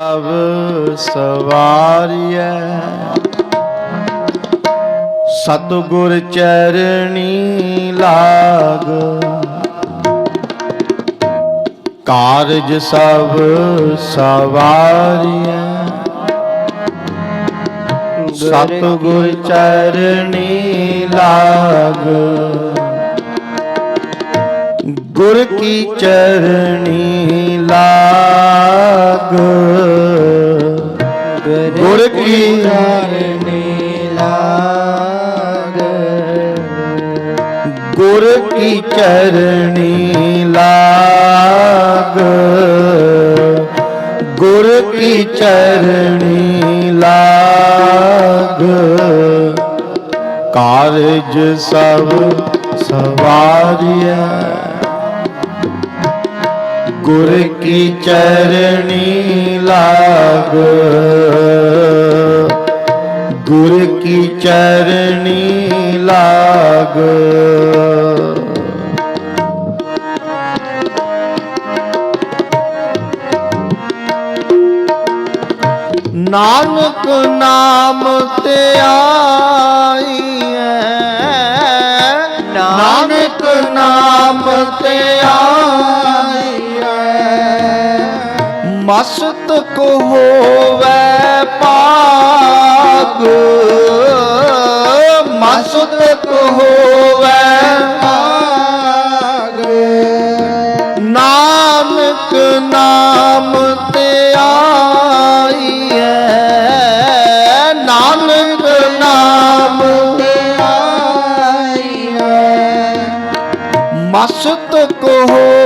ਅਵ ਸਵਾਰੀਐ। ਸਤਿਗੁਰ ਚਰਣੀ ਲਾਗ। ਕਾਰਜ ਸਭ ਸਵਾਰੀਐ। ਸਤਿਗੁਰ ਚਰਣੀ ਲਾਗ। ਗੁਰ ਕੀ ਚਰਣੀ ਲਾਗ। ਗੁਰ ਕੀ? ਚਰਣੀ ਲਾਗ। ਗੁਰ ਕੀ ਚਰਣੀ ਲਾਗ? ਗੁਰ ਕੀ ਚਰਣੀ ਲਾਗ? ਕਾਰਜ ਸਭ ਸਵਾਰੀਐ। ਗੁਰ ਕੀ ਚਰਣੀ ਲਾਗ? ਗੁਰ ਕੀ ਚਰਣੀ ਲਾਗ? ਨਾਨਕ ਨਾਮ ਤੇ ਆਈ ਹੈ ਨਾਨਕ ਨਾਮ ਤੇ ਆਈ ਹੈ ਮਸਤਕ ਹੋਵੇ ਪਾਗ ਮਸਤਕ ਹੋਵੇ ਲਾਗ ਨਾਨਕ ਨਾਮ ਤੇ ਆਈ ਹੈ ਨਾਨਕ ਨਾਮ ਆਈ ਹੈ ਮਸਤਕ ਹੋਵੇ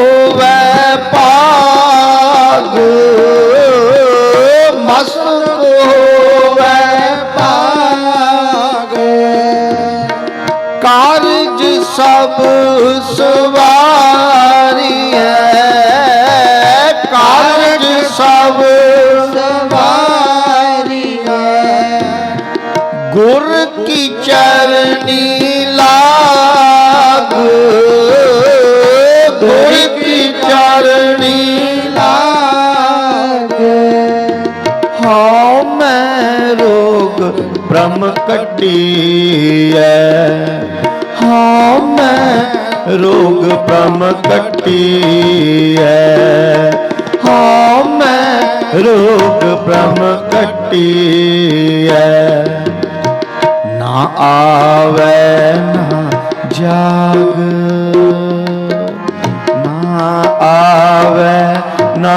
ਸਵਾਰੀ ਹੈ। ਕਾਰਜ ਸਭ ਸਵਾਰੀ ਹੈ ਗੁਰ ਕੀ ਚਰਣੀ ਲਾਗ, ਗੁਰ ਕੀ ਚਰਣੀ ਲਾਗ। ਹਉ ਮੈਂ ਰੋਗ ਬ੍ਰਹਮ ਕੱਟੀਐ ਹਉ ਰੋਗ ਬ੍ਰਹਮ ਕੱਟੀਐ ਹਉ ਮੈਂ ਰੋਗ ਬ੍ਰਹਮ ਕੱਟੀਐ ਨਾ ਆਵੇ, ਨਾ ਜਾਗ। ਨਾ ਆਵੇ, ਨਾ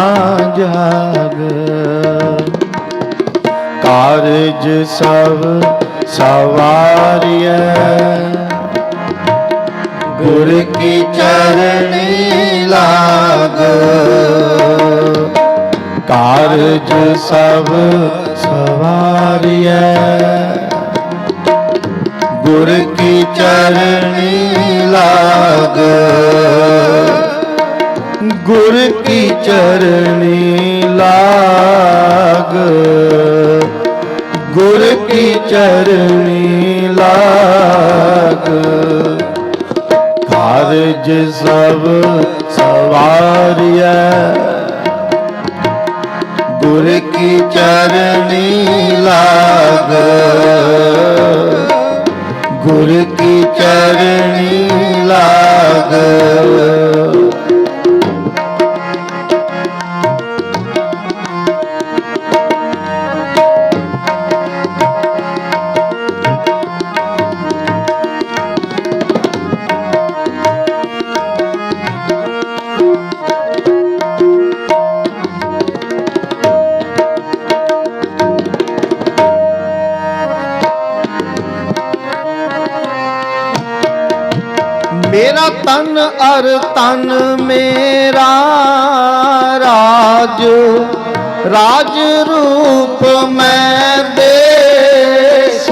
ਜਾਗ। ਕਾਰਜ ਸਭ ਸਵਾਰੀਐ। ਗੁਰ ਕੀ ਚਰਨੀ ਲਾਗ? ਕਾਰਜ ਸਭ ਸਵਾਰੀਐ। ਗੁਰ ਕੀ ਚਰਨੀ ਲਾਗ? ਗੁਰ ਕੀ ਚਰਨੀ ਲਾਗ? ਗੁਰ ਕੀ ਚਰਨੀ ਜੇ ਸਭ ਸਵਾਰੀਐ। ਗੁਰ ਕੀ ਚਰਨੀ ਲਾਗ। ਗੁਰ ਕੀ ਚਰਨੀ ਲਾਗ। ਤਨ ਅਰ ਤਨ ਮੇਰਾ ਰਾਜ। ਰਾਜ ਰੂਪ ਮੈਂ ਦੇਸ।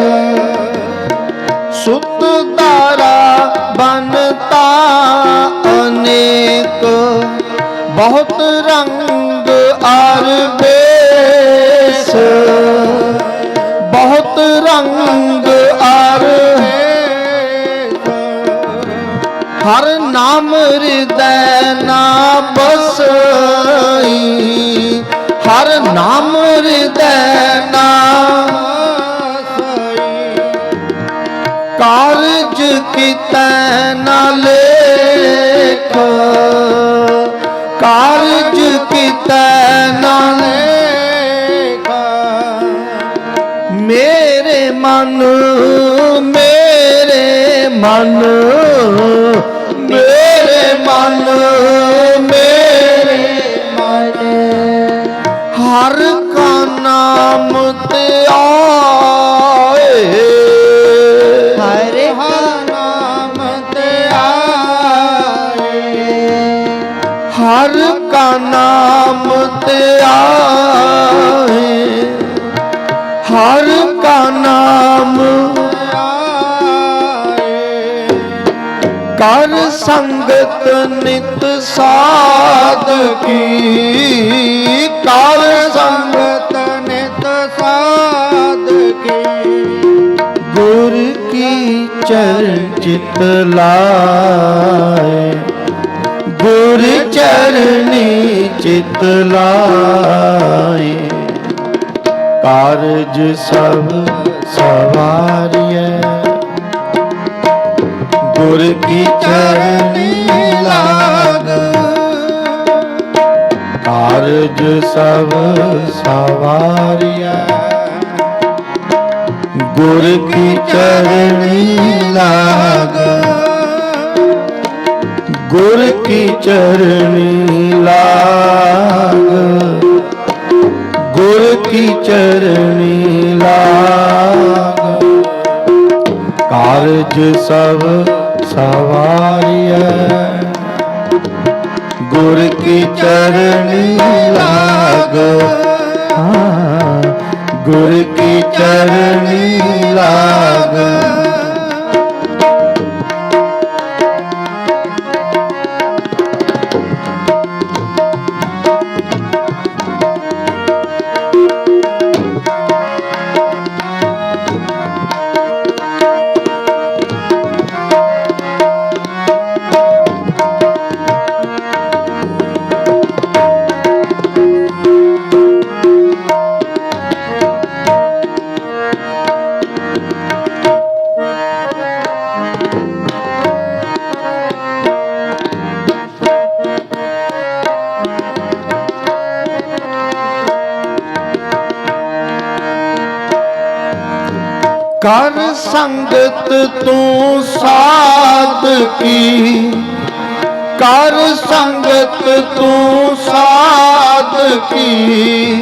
ਸੁਤ ਦਾਰਾ ਬਨਤਾ ਅਨੇਕ। ਬਹੁਤ ਹਿਰਦੈ ਨਾ ਬਸਈ। ਹਰ ਨਾਮ ਹਿਰਦੈ ਨਾ ਕਾਰਜ ਕੀਤੈ ਨਾ ਲੇਖ। ਕਾਰਜ ਕੀਤੈ ਨਾ ਲੇਖ। ਮੇਰੇ ਮਨ ਮੇਰੇ ਮਨ ਕਰ ਸੰਗਤ ਨਿਤ ਸਾਧ ਕੀ? ਕਰ ਸੰਗਤ ਕੀ ਚਿਤ ਲਾਏ। ਗੁਰ ਚਰਨੀ ਚਿਤ ਲਾਏ। ਕਾਰਜ ਸਭ ਸਵਾਰੀਐ। ਗੁਰ ਕੀ ਚਰਨੀ ਲਾਗ। ਕਾਰਜ ਸਭ ਸਵਾਰੀਐ। ਗੁਰ ਕੀ ਚਰਨੀ ਲਾਗ। ਗੁਰ ਕੀ ਚਰਣੀ ਲਾਗ। ਗੁਰ ਕੀ ਚਰਨੀ ਲਾਗ। ਕਾਰਜ ਸਭ ਸਵਾਰੀਐ। ਗੁਰ ਕੀ ਚਰਨੀ ਲਾਗ। ਗੁਰ ਕੀ ਚਰਣੀ ਕਰ ਸੰਗਤ ਤੂੰ ਸਾਧ ਕੀ? ਕਰ ਸੰਗਤ ਤੂੰ ਸਾਧ ਕੀ?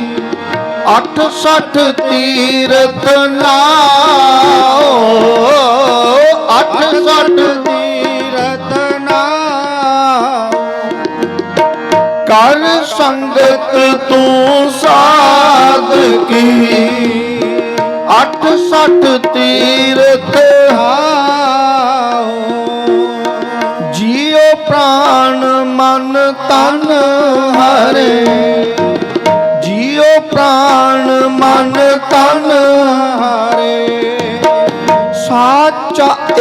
ਅੱਠ ਸੱਠ ਤੀਰਥ ਨਾਓ ਅੱਠ ਸੱਠ ਤੀਰਤ ਨਾਮ ਕਰ ਸੰਗਤ ਤੂੰ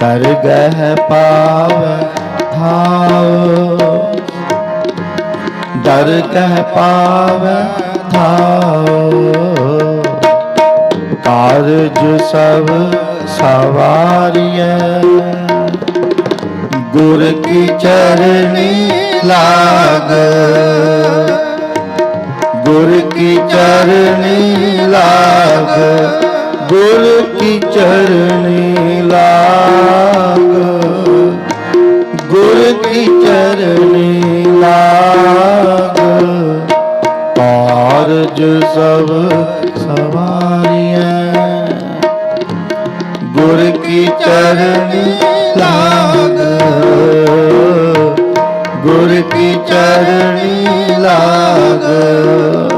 ਦਰਗਹਿ ਪਾਵੈ ਥਾਉ ਦਰਗਹਿ ਪਾਵੈ ਥਾਉ ਦਰਗਹਿ ਪਾਵੈ ਥਾਉ ਕਾਰਜ ਸਭ ਸਵਾਰੀਐ। ਗੁਰ ਕੀ ਚਰਨੀ ਲਾਗ। ਗੁਰ ਕੀ ਚਰਨੀ ਲਾਗ। ਗੁਰ ਕੀ ਚਰਣੀ ਲਾਗ। ਗੁਰ ਕੀ ਚਰਣੀ ਲਾਗ। ਕਾਰਜ ਸਭ ਸਵਾਰੀਐ ਗੁਰ ਕੀ ਚਰਣੀ ਲਾਗ। ਗੁਰ ਕੀ ਚਰਨੀ ਲਾਗ।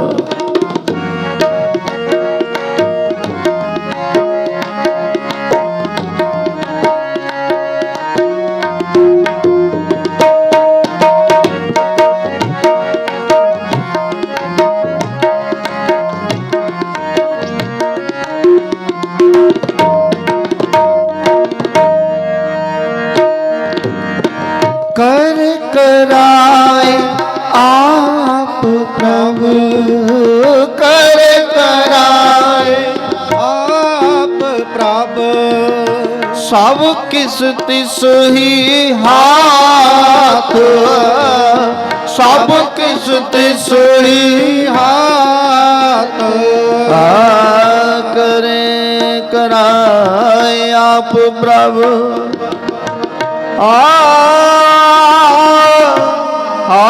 ਕਿਸ ਤਿਸ ਹੀ ਹਾਥ? ਸਭ ਕਿਸ ਤਿਸ ਹੀ ਹਾਥ? ਆ ਕਰੇ ਕਰਾਏ ਆਪ ਪ੍ਰਭ। ਆ ਆ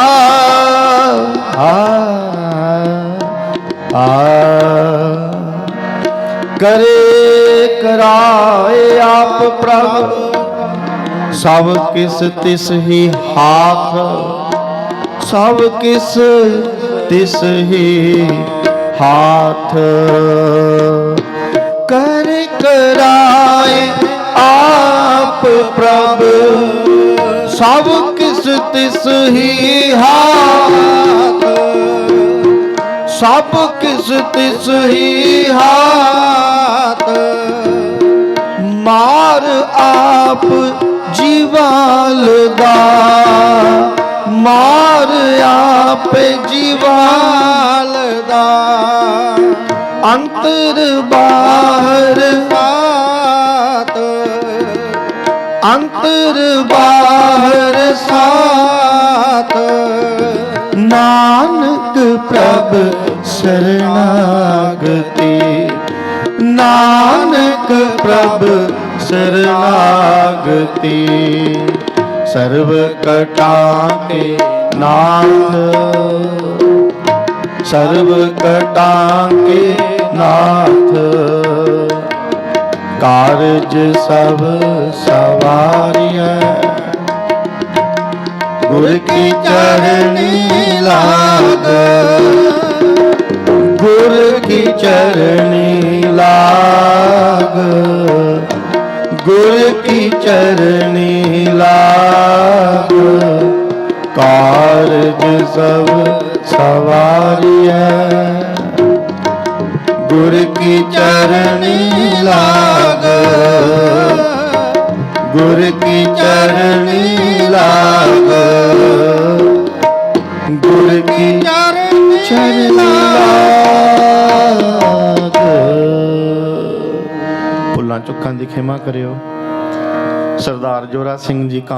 ਆ। ਕਰੇ ਕਰਾਏ ਸਭ ਕਿਸ ਤਿਸ ਹੀ ਹਾਥ, ਸਭ ਕਿਸ ਤਿਸ ਹੀ ਹਾਥ। ਕਰ ਕਰਾਏ ਆਪ ਪ੍ਰਭ, ਸਭ ਕਿਸ ਤਿਸ ਹੀ ਹਾਥ, ਸਭ ਕਿਸ ਤਿਸ ਹੀ ਹਾਥ। ਮਾਰ ਆਪ ਜੀਵਾਲ ਦਾ ਮਾਰ ਆਪ ਜੀਵਾਲ ਦਾ। ਅੰਤਰ ਬਾਹਰ ਹਾਥ ਅੰਤਰ ਬਾਹਰ ਸਾਥ ਨਾਨਕ ਪ੍ਰਭ ਸਰਨਾਗਤੀ, ਨਾਨਕ ਪ੍ਰਭ ਸਰਨਾਗਤੀ ਸਰਬ ਕਟਾ ਕੇ ਨਾਥ ਸਰਬ ਕਟਾ ਕੇ ਨਾਥ। ਕਾਰਜ ਸਭ ਸਵਾਰਿਆ ਗੁਰ ਕੀ ਚਰਨੀ ਲਾਗ। ਗੁਰ ਕੀ ਚਰਣੀ ਲਾਗ। ਗੁਰ ਕੀ ਚਰਨੀ ਲਾਗ? ਕਾਰਜ ਸਭ ਸਵਾਰਿਆ ਗੁਰ ਕੀ ਚਰਨੀ ਲਾਗ? ਗੁਰ ਕੀ ਚਰਨੀ ਲਾਗ? ਭੁੱਲਾਂ ਦੀ ਖਿਮਾ ਕਰਿਓ। ਸਰਦਾਰ ਜੋਰਾ ਸਿੰਘ ਜੀ